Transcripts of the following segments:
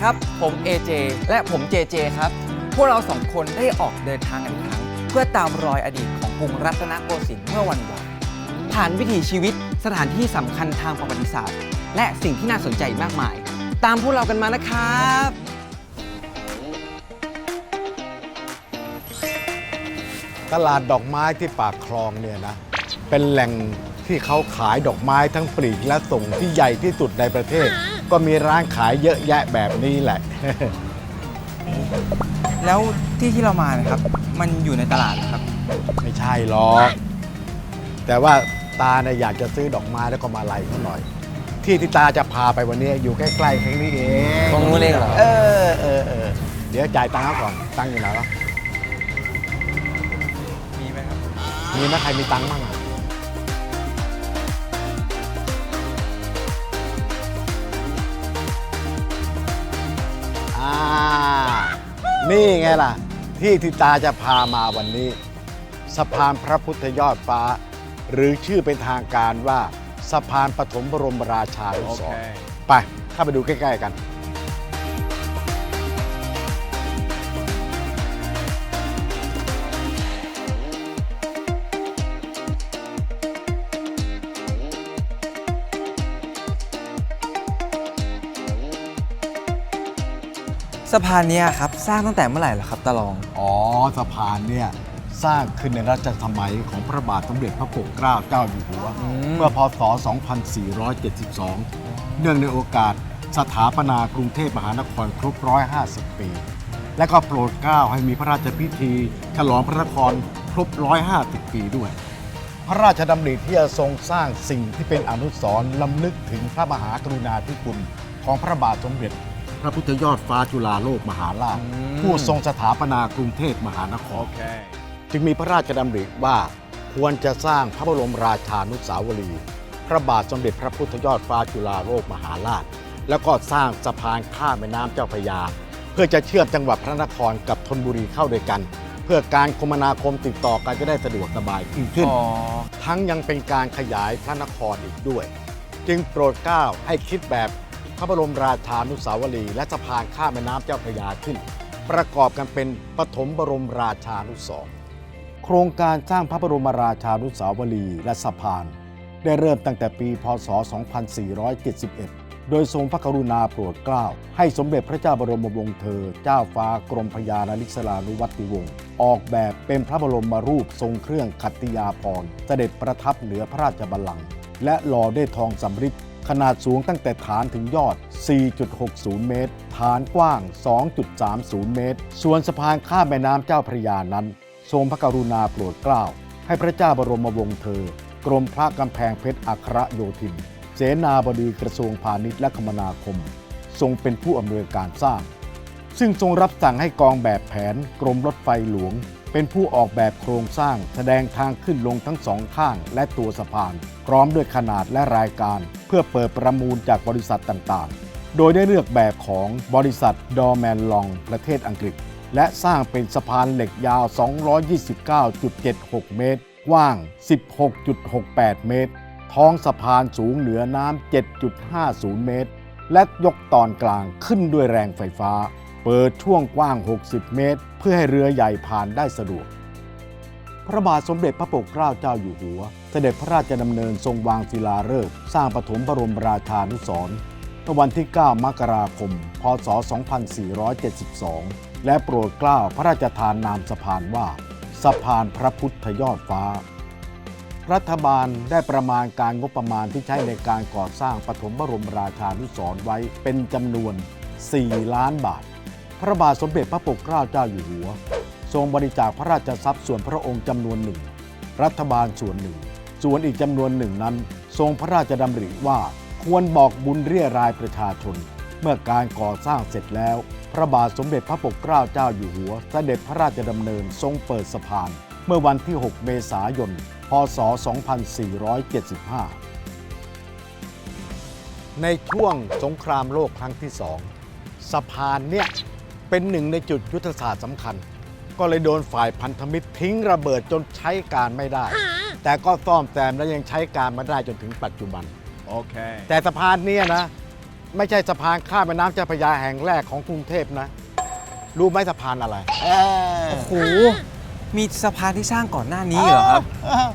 ครับ ผม AJ และผม JJ ครับ พวกเราสองคนได้ออกเดินทางกันอีกครั้ง เพื่อตามรอยอดีตของกรุงรัตนโกสินทร์เมื่อวันวานผ่านวิถีชีวิตสถานที่สำคัญทางประวัติศาสตร์ และสิ่งที่น่าสนใจมากมาย ตามพวกเรากันมานะครับ ตลาดดอกไม้ที่ปากคลองเนี่ยนะ เป็นแหล่งที่เขาขายดอกไม้ทั้งปลีกและส่งที่ใหญ่ที่สุดในประเทศ ก็มีร้านขายเยอะแยะแบบนี้แหละ แล้วที่ที่เรามานะครับ มันอยู่ในตลาดเหรอครับ ไม่ใช่หรอก แต่ว่าตาเนี่ยอยากจะซื้อดอกไม้แล้วก็มาไล่เขาหน่อย ที่ที่ตาจะพาไปวันนี้อยู่ใกล้ๆแค่นี้เองตรงนู้นเองเหรอ เออเออเออเดี๋ยวจ่ายตังค์เขาก่อน ตังค์อยู่ไหนวะมีไหมครับ มีไหมใครมีตังค์บ้างอะ นี่ไงล่ะ ที่ที่ตาจะพามาวันนี้ สะพานพระพุทธยอดฟ้า หรือชื่อเป็นทางการว่า สะพานปฐมบรมราชานุสรณ์ไป เข้าไปดูใกล้ ๆ กัน สะพานเนี้ยครับสร้างตั้งแต่เมื่อไหร่เหรอครับตาลอง อ๋อสะพานเนี่ยสร้างขึ้นในรัชสมัยของพระบาทสมเด็จพระปกเกล้าเจ้าอยู่หัวอืมเมื่อพศ 2472 เนื่องในโอกาสสถาปนากรุงเทพมหานครครบ 150 ปี และก็โปรดเกล้าให้มีพระราชพิธีฉลองพระนครครบ 150 ปีด้วย พระราชดำริที่จะทรงสร้างสิ่งที่เป็นอนุสรณ์ลำลึกถึงพระมหากรุณาธิคุณของพระบาทสมเด็จ พระพุทธยอดฟ้าจุฬาโลกมหาราชอืมผู้ทรงสถาปนากรุงเทพมหานคร จึงมีพระราชดำริว่าควรจะสร้างพระบรมราชานุสาวรีย์พระบาทสมเด็จพระพุทธยอดฟ้าจุฬาโลกมหาราช แล้วก็สร้างสะพานข้ามแม่น้ำเจ้าพระยา เพื่อจะเชื่อมจังหวัดพระนครกับธนบุรีเข้าด้วยกัน เพื่อการคมนาคมติดต่อกันจะได้สะดวกสบายยิ่งขึ้นอ๋อทั้งยังเป็นการขยายพระนครอีกด้วย จึงโปรดเกล้าให้คิดแบบพ ระบรมราชานุสาวรีย์และสะพานข้ามแม่น้ำเจ้าพระยาขึ้น ประกอบกันเป็นปฐมบรมราชานุสรณ์โครงการสร้างพระบรมราชานุสาวรีย์และสะพาน ได้เริ่มตั้งแต่ปี พศ 2471 โดยทรงพระกรุณาโปรดเกล้า ให้สมเด็จพระเจ้าบรมวงศ์เธอ เจ้าฟ้ากรมพยานาริศรานุวัติวงศ์ออกแบบเป็นพระบรมรูปทรงเครื่องขัตติยาภรณ์เสด็จประทับเหนือพระราชบัลลังก์และหล่อด้วยทองสำริด ขนาดสูงตั้งแต่ฐานถึงยอด 4.60 เมตร ฐานกว้าง 2.30 เมตร ส่วนสะพานข้ามแม่น้ำเจ้าพระยานั้น ทรงพระกรุณาโปรดเกล้า ให้พระเจ้าบรมวงศ์เธอ กรมพระกำแพงเพชรอัครโยธิน เสนาบดีกระทรวงพาณิชย์และคมนาคม ทรงเป็นผู้อำนวยการสร้าง ซึ่งทรงรับสั่งให้กองแบบแผนกรมรถไฟหลวง เป็นผู้ออกแบบโครงสร้าง แสดงทางขึ้นลงทั้งสองข้าง และตัวสะพาน พร้อมด้วยขนาดและรายการ เพื่อเปิดประมูลจากบริษัทต่างๆ โดยได้เลือกแบบของบริษัทดอแมนลองประเทศอังกฤษ และสร้างเป็นสะพานเหล็กยาว 229.76 เมตร กว้าง 16.68 เมตร ท้องสะพานสูงเหนือน้ำ7.50 เมตร และยกตอนกลางขึ้นด้วยแรงไฟฟ้า เปิดช่วงกว้าง 60 เมตร เพื่อให้เรือใหญ่ผ่านได้สะดวก พระบาทสมเด็จพระปกเกล้าเจ้าอยู่หัว เสด็จพระราชดำเนินทรงวางศิลาฤกษ์สร้างปฐมบรมราชานุสรณ์เมื่อวันที่ 9 มกราคม พศ 2472 และโปรดเกล้าพระราชทานนามสะพานว่า สะพานพระพุทธยอดฟ้า รัฐบาลได้ประมาณการงบประมาณที่ใช้ในการก่อสร้างปฐมบรมราชานุสรณ์ไว้เป็นจำนวน 4 ล้านบาท พระบาทสมเด็จพระปกเกล้าเจ้าอยู่หัว ทรงบริจาคพระราชทรัพย์ส่วนพระองค์จำนวนหนึ่ง รัฐบาลส่วนหนึ่ง ส่วนอีกจำนวนหนึ่งนั้น ทรงพระราชดำริว่าควรบอกบุญเรียรายประชาชน เมื่อการก่อสร้างเสร็จแล้ว พระบาทสมเด็จพระปกเกล้าเจ้าอยู่หัว เสด็จพระราชดำเนินทรงเปิดสะพาน เมื่อวันที่ 6 เมษายน พศ 2475ในช่วงสงครามโลกครั้งที่สองสะพานเนี่ย เป็นหนึ่งในจุดยุทธศาสตร์สำคัญ ก็เลยโดนฝ่ายพันธมิตรทิ้งระเบิดจนใช้การไม่ได้ แต่ก็ซ่อมแซมและยังใช้การมาได้จนถึงปัจจุบัน Okay. แต่สะพานเนี่ยนะ ไม่ใช่สะพานข้ามแม่น้ำเจ้าพระยาแห่งแรกของกรุงเทพนะ รู้ไหมสะพานอะไรเออโอ้โห มีสะพานที่สร้างก่อนหน้านี้เหรอครับเออ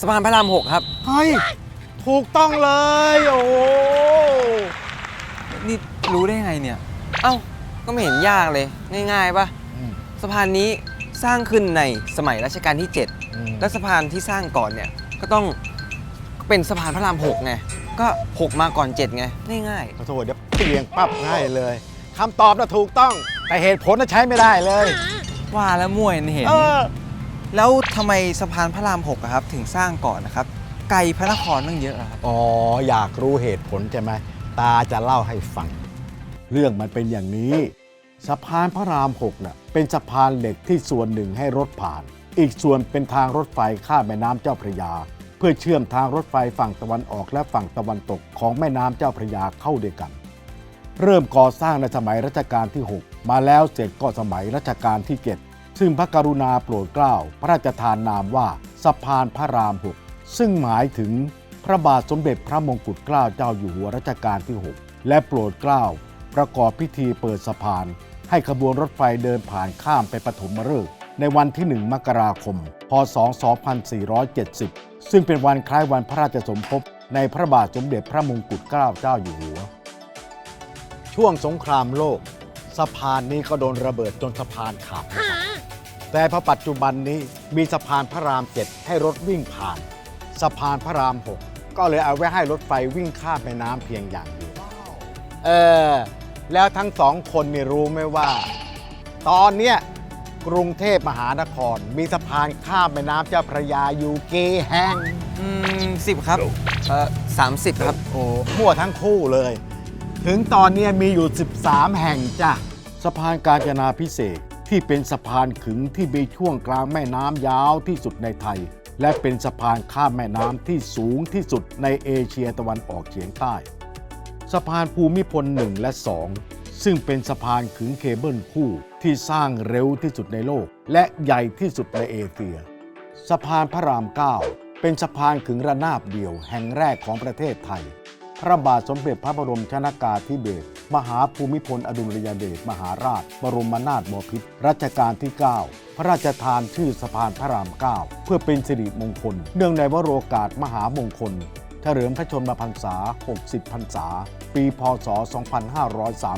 สะพานพระรามหกครับ เฮ้ย ถูกต้องเลย โอ้โหนี่รู้ได้ไงเนี่ย เอ้า ก็ไม่เห็นยากเลย ง่ายๆปะอืมสะพานนี้สร้างขึ้นในสมัยรัชกาลที่ อืม7 และสะพานที่สร้างก่อนเนี่ยก็ต้องเป็นสะพานพระรามหกไงก็ 6 มาก่อน 7 ไงง่ายขอโทษเดี๋ยวเปลี่ยงปั๊บให้เลยคำตอบน่ะถูกต้องแต่เหตุผลน่ะใช้ไม่ได้เลยๆ ว่าแล้วมั่วเห็นเห็น เออแล้วทำไมสะพานพระรามหกอะครับถึงสร้างก่อนนะครับ ไกลพระนครตั้งเยอะอะครับอ๋ออยากรู้เหตุผลใช่ไหมตาจะเล่าให้ฟัง เรื่องมันเป็นอย่างนี้ สะพานพระรามหกน่ะเป็นสะพานเหล็กที่ส่วนหนึ่งให้รถผ่าน อีกส่วนเป็นทางรถไฟข้ามแม่น้ำเจ้าพระยา เพื่อเชื่อมทางรถไฟฝั่งตะวันออกและฝั่งตะวันตกของแม่น้ำเจ้าพระยาเข้าด้วยกัน เริ่มก่อสร้างในสมัยรัชกาลที่ 6 มาแล้วเสร็จก็สมัยรัชกาลที่ 7 ซึ่งพระกรุณาโปรดเกล้าพระราชทานนามว่าสะพานพระรามหกซึ่งหมายถึงพระบาทสมเด็จพระมงกุฎเกล้าเจ้าอยู่หัวรัชกาลที่ 6 และโปรดเกล้าประกอบพิธีเปิดสะพาน ให้ขบวนรถไฟเดินผ่านข้ามไปปฐมฤกษ์ในวันที่ 1 มกราคม พศ 2470 ซึ่งเป็นวันคล้ายวันพระราชสมภพในพระบาทสมเด็จพระมงกุฎเกล้าเจ้าอยู่หัว ช่วงสงครามโลก สะพานนี้ก็โดนระเบิดจนสะพานขาดแต่พอปัจจุบันนี้มีสะพานพระรามเจ็ดให้รถวิ่งผ่าน สะพานพระรามหกก็เลยเอาไว้ให้รถไฟวิ่งข้ามแม่น้ำเพียงอย่างเดียวเออ แล้วทั้งสองคนนี่รู้ไหมว่า ตอนเนี้ยกรุงเทพมหานคร มีสะพานข้ามแม่น้ำเจ้าพระยาอยู่กี่แห่ง อืมสิบครับ เอ่อสามสิบครับ โอ้มั่วทั้งคู่เลย ถึงตอนนี้มีอยู่ 13 แห่งจ้ะ สะพานกาญจนาพิเศษกที่เป็นสะพานขึงที่มีช่วงกลางแม่น้ำยาวที่สุดในไทย และเป็นสะพานข้ามแม่น้ำที่สูงที่สุดในเอเชียตะวันออกเฉียงใต้ สะพานภูมิพล 1 และ 2 ซึ่งเป็นสะพานขึงเคเบิลคู่ที่สร้างเร็วที่สุดในโลก และใหญ่ที่สุดในเอเชีย สะพานพระราม 9 เป็นสะพานขึงระนาบเดียวแห่งแรกของประเทศไทย พระบาทสมเด็จพระบรมชนากาธิเบศรมหาภูมิพลอดุลยเดชมหาราช บรมนาถบพิตรรัชกาลที่ 9 พระราชทานชื่อสะพานพระราม 9 เพื่อเป็นสิริมงคล เนื่องในวโรกาสมหามงคล เฉลิมพระชนมพรรษา 60 พรรษา ปีพศ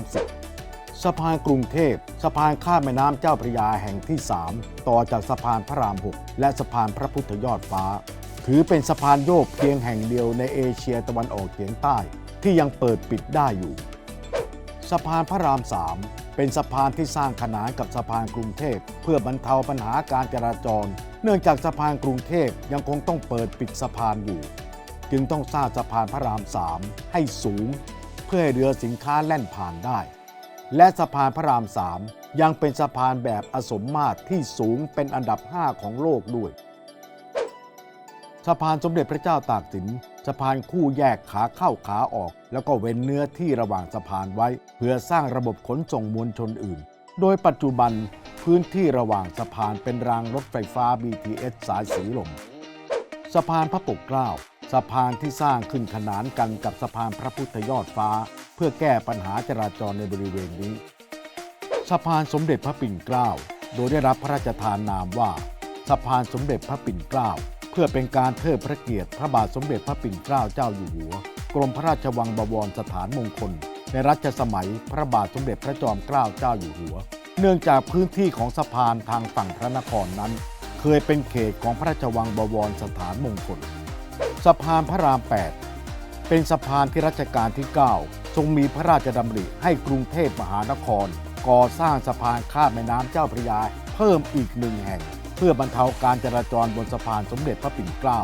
2530 สะพานกรุงเทพ สะพานข้ามแม่น้ำเจ้าพระยาแห่งที่ 3 ต่อจากสะพานพระราม6และสะพานพระพุทธยอดฟ้า ถือเป็นสะพานโยกเพียงแห่งเดียวในเอเชียตะวันออกเฉียงใต้ ที่ยังเปิดปิดได้อยู่ สะพานพระราม3เป็นสะพานที่สร้างขนานกับสะพานกรุงเทพ เพื่อบรรเทาปัญหาการจราจร เนื่องจากสะพานกรุงเทพยังคงต้องเปิดปิดสะพานอยู่ จึงต้องสร้างสะพานพระราม3ให้สูง เพื่อให้เรือสินค้าแล่นผ่านได้ และสะพานพระราม3ยังเป็นสะพานแบบอสมมาตรที่สูงเป็นอันดับ 5 ของโลกด้วย สะพานสมเด็จพระเจ้าตากสิน สะพานคู่แยกขาเข้าขาออก แล้วก็เว้นเนื้อที่ระหว่างสะพานไว้ เพื่อสร้างระบบขนส่งมวลชนอื่น โดยปัจจุบันพื้นที่ระหว่างสะพานเป็นรางรถไฟฟ้า BTS สายสีลม สะพานพระปกเกล้า สะพานที่สร้างขึ้นขนานกันกับสะพานพระพุทธยอดฟ้า เพื่อแก้ปัญหาจราจรในบริเวณนี้ สะพานสมเด็จพระปิ่นเกล้า โดยได้รับพระราชทานนามว่า สะพานสมเด็จพระปิ่นเกล้า เพื่อเป็นการเทิดพระเกียรติพระบาทสมเด็จพระปิ่นเกล้าเจ้าอยู่หัว กรมพระราชวังบวรสถานมงคล ในรัชสมัยพระบาทสมเด็จพระจอมเกล้าเจ้าอยู่หัว เนื่องจากพื้นที่ของสะพานทางฝั่งพระนครนั้น เคยเป็นเขตของพระราชวังบวรสถานมงคล สะพานพระราม 8 เป็นสะพานที่รัชกาลที่ 9 ทรงมีพระราชดำริให้กรุงเทพมหานคร ก่อสร้างสะพานข้ามแม่น้ำเจ้าพระยาเพิ่มอีกหนึ่งแห่ง เพื่อบรรเทาการจราจรบนสะพานสมเด็จพระปิ่นเกล้า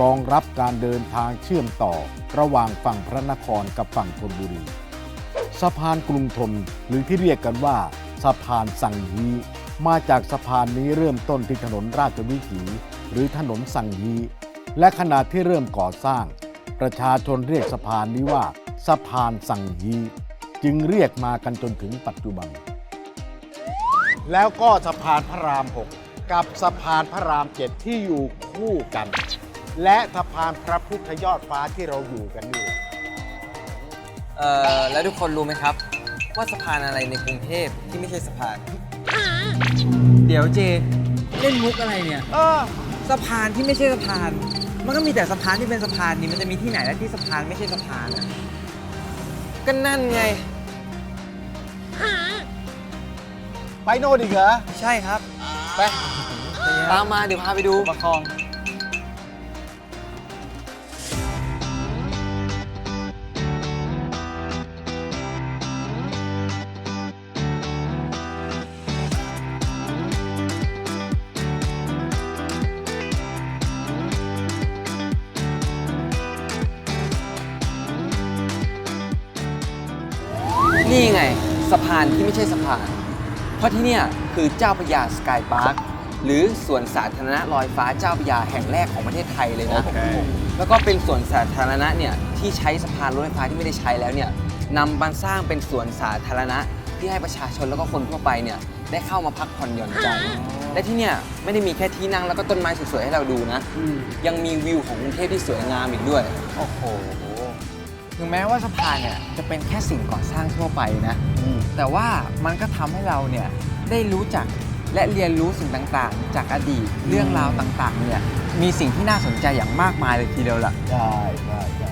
รองรับการเดินทางเชื่อมต่อ ระหว่างฝั่งพระนครกับฝั่งธนบุรี สะพานกรุงธนหรือที่เรียกกันว่า สะพานสังฮีมาจากสะพานนี้เริ่มต้นที่ถนนราชวิถีหรือถนนสังฮี และขณะที่เริ่มก่อสร้าง ประชาชนเรียกสะพานนี้ว่า สะพานสังฮีจึงเรียกมากันจนถึงปัจจุบัน แล้วก็สะพานพระราม6กับสะพานพระราม7ที่อยู่คู่กัน และสะพานพระพุทธยอดฟ้าที่เราอยู่กันนี่เเอ่อแล้วทุกคนรู้ไหมครับ ว่าสะพานอะไรในกรุงเทพที่ไม่ใช่สะพาน เดี๋ยวเจ เล่นมุกอะไรเนี่ย เออ สะพานที่ไม่ใช่สะพาน มันก็มีแต่สะพานที่เป็นสะพานนี่มันจะมีที่ไหนแล้วที่สะพานไม่ใช่สะพานอะก็นั่นไง ไปโน่นอีกเหรอ ใช่ครับ ไป ตามมาเดี๋ยวพาไปดูประคอง สะพานที่ไม่ใช่สะพาน เพราะที่เนี่ยคือเจ้าพระยาสกายพาร์คหรือสวนสาธารณะลอยฟ้าเจ้าพระยาแห่งแรกของประเทศไทยเลยนะโอเคแล้วก็เป็นสวนสาธารณะเนี่ยที่ใช้สะพานรถไฟฟ้าที่ไม่ได้ใช้แล้วเนี่ยนำมาสร้างเป็นสวนสาธารณะที่ให้ประชาชนแล้วก็คนทั่วไปเนี่ยได้เข้ามาพักผ่อนหย่อนใจ และที่เนี่ยไม่ได้มีแค่ที่นั่งแล้วก็ต้นไม้สวยๆให้เราดูนะ ยังมีวิวของกรุงเทพที่สวยงามอีกด้วย โอ้โห ถึงแม้ว่าสะพานเนี่ยจะเป็นแค่สิ่งก่อสร้างทั่วไปนะ แต่ว่ามันก็ทำให้เราเนี่ยได้รู้จักและเรียนรู้สิ่งต่างๆ จากอดีตเรื่องราวต่างๆเนี่ยมีสิ่งที่น่าสนใจอย่างมากมายเลยทีเดียวล่ะ ใช่ใช่ใช่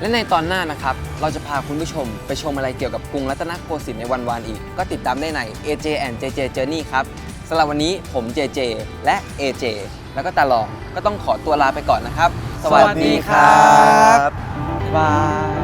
และในตอนหน้านะครับ เราจะพาคุณผู้ชมไปชมอะไรเกี่ยวกับกรุงรัตนโกสินทร์ในวันวานอีก ก็ติดตามได้ใน AJ and JJ Journey ครับสำหรับวันนี้ผม JJ และ AJ แล้วก็ตาลองก็ต้องขอตัวลาไปก่อนนะครับสวัสดีครับ và